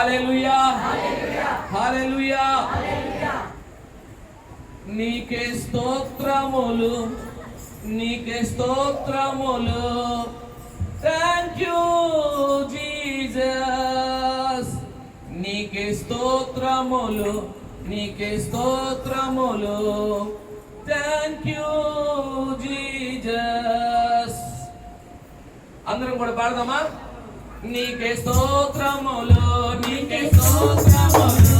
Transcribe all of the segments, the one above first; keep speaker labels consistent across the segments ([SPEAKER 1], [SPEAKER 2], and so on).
[SPEAKER 1] Hallelujah hallelujah నీకే స్తోత్రములు నీకే స్తోత్రములు థ్యాంక్ యూ జీసస్ నీకే స్తోత్రములు నీకే స్తోత్రములు థ్యాంక్ యూ జీసస్ అందరం కూడా పాడదామా నీకే స్తోత్రములు Vamos, amor.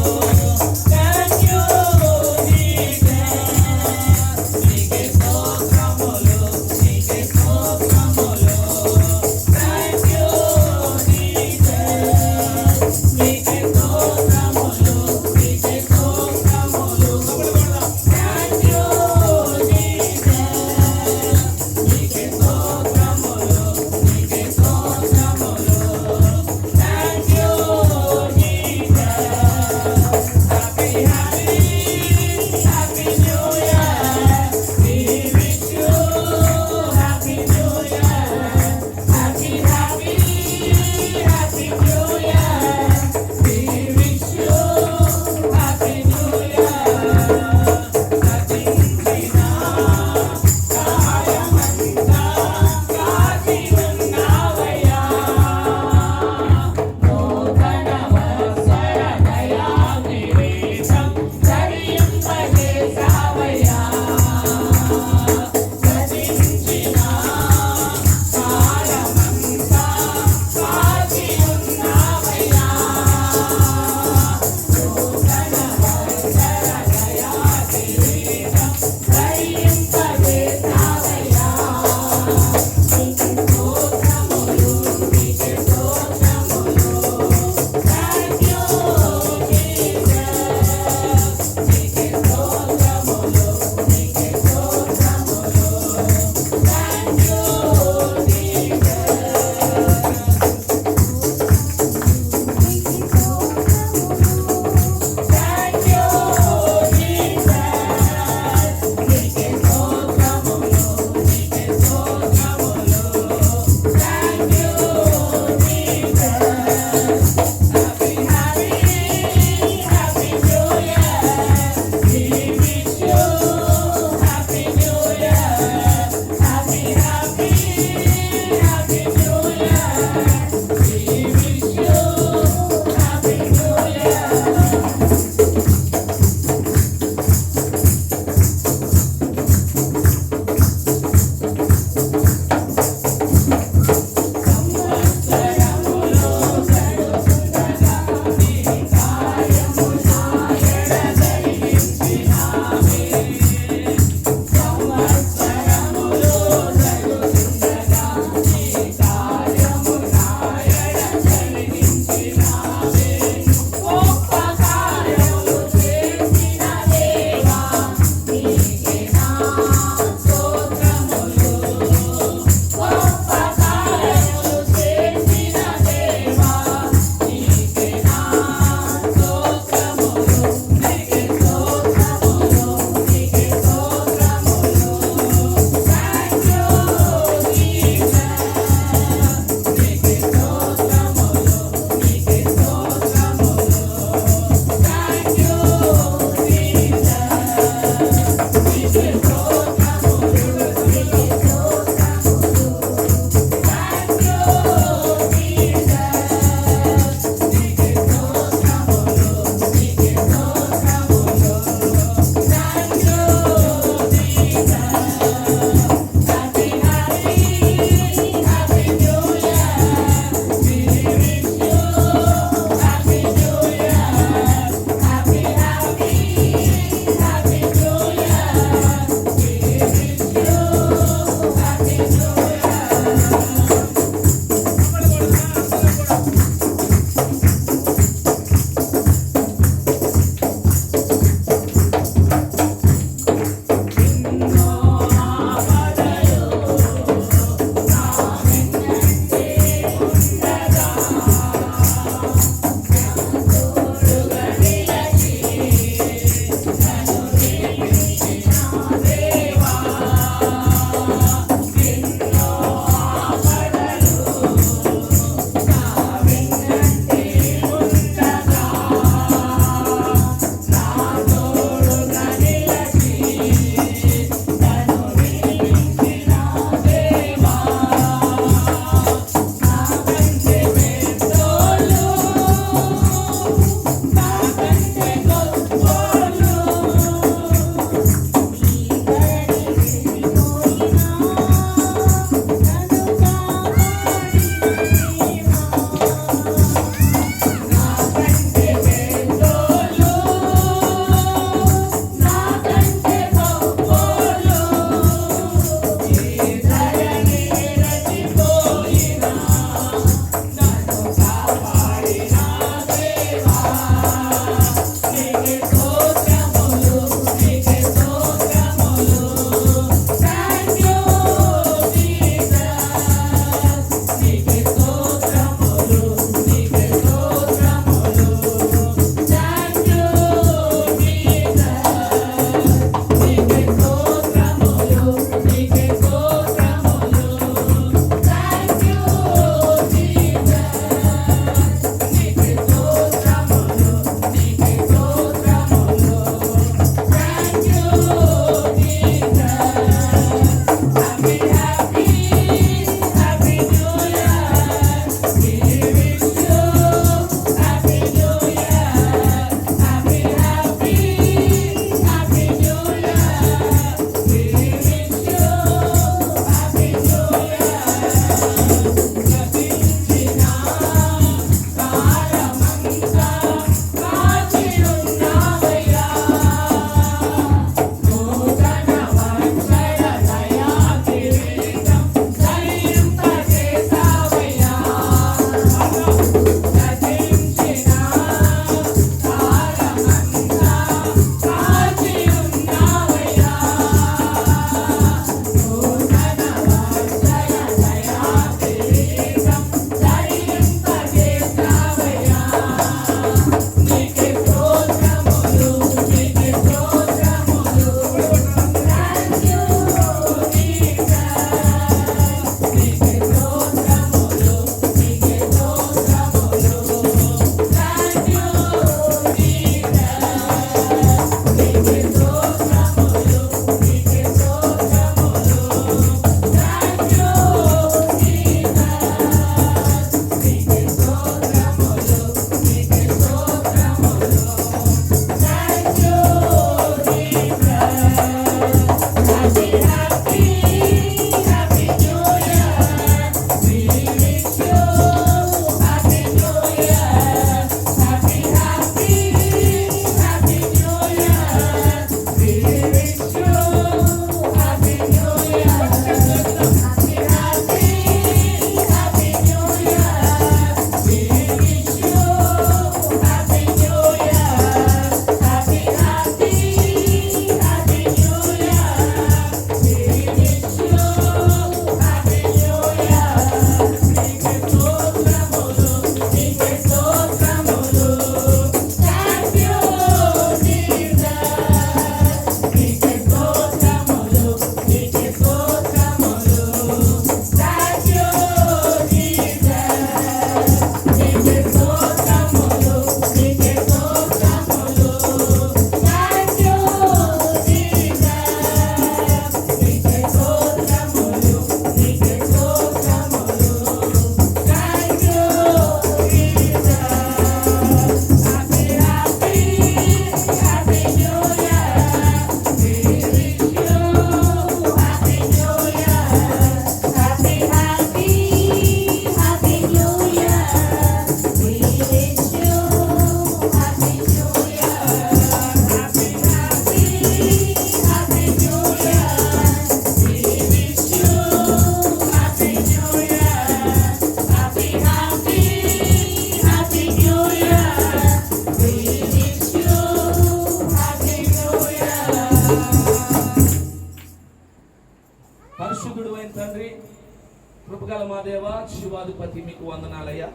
[SPEAKER 1] దేవ శివాధిపతి మీకు వందనాలయ్యా.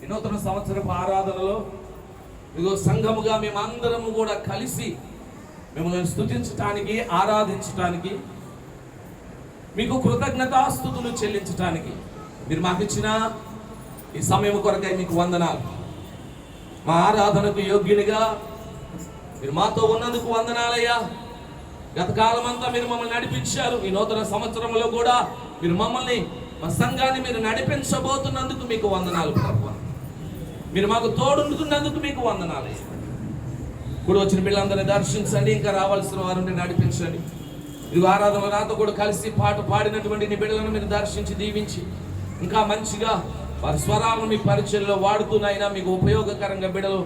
[SPEAKER 1] వినూతన సంవత్సరపు ఆరాధనలో ఇదిగో సంఘముగా మేమందరము కూడా కలిసి మిమ్మల్ని స్థుతించటానికి ఆరాధించటానికి మీకు కృతజ్ఞతాస్థుతులు చెల్లించటానికి మీరు మాకు ఇచ్చిన ఈ సమయం కొరకై మీకు వందనాలు. మా ఆరాధనకు యోగ్యునిగా మీరు మాతో ఉన్నందుకు వందనాలయ్యా. గత అంతా మీరు మమ్మల్ని నడిపించారు. ఈ నూతన సంవత్సరంలో కూడా మీరు మమ్మల్ని మా సంఘాన్ని మీరు నడిపించబోతున్నందుకు మీకు వందనాలు ప్రభు. మీరు మాకు తోడుంటున్నందుకు మీకు వందనాలు. ఇప్పుడు వచ్చిన పిల్లలందరినీ దర్శించండి ఇంకా రావాల్సిన వారిని నడిపించండి. ఇది ఆరాధన నాతో కూడా కలిసి పాట పాడినటువంటి నీ బిడ్డలను మీరు దర్శించి దీవించి ఇంకా మంచిగా వారి స్వరాలను మీ పరిచయంలో వాడుతూనైనా మీకు ఉపయోగకరంగా బిడలు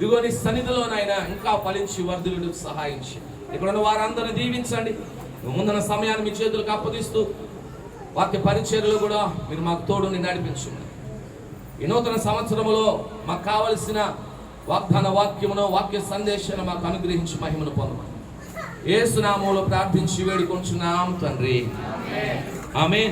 [SPEAKER 1] దిగోని సన్నిధిలోనైనా ఇంకా ఫలించి వర్ధులు సహాయించి. ఇక్కడ ఉన్న వారందరిని దీవించండి. ముందున్న సమయాన్ని మీ చేతులకు అప్పగిస్తూ వాక్య పరిచర్యలు కూడా మీరు మాకు తోడుని నడిపించండి. ఈ నూతన సంవత్సరములో మాకు కావలసిన వాగ్దాన వాక్యమును వాక్య సందేశాన్ని మాకు అనుగ్రహించి మహిమను పొందమని. ఏసునామంలో ప్రార్థించి వేడుకొంచున్నాం తండ్రి. ఆమె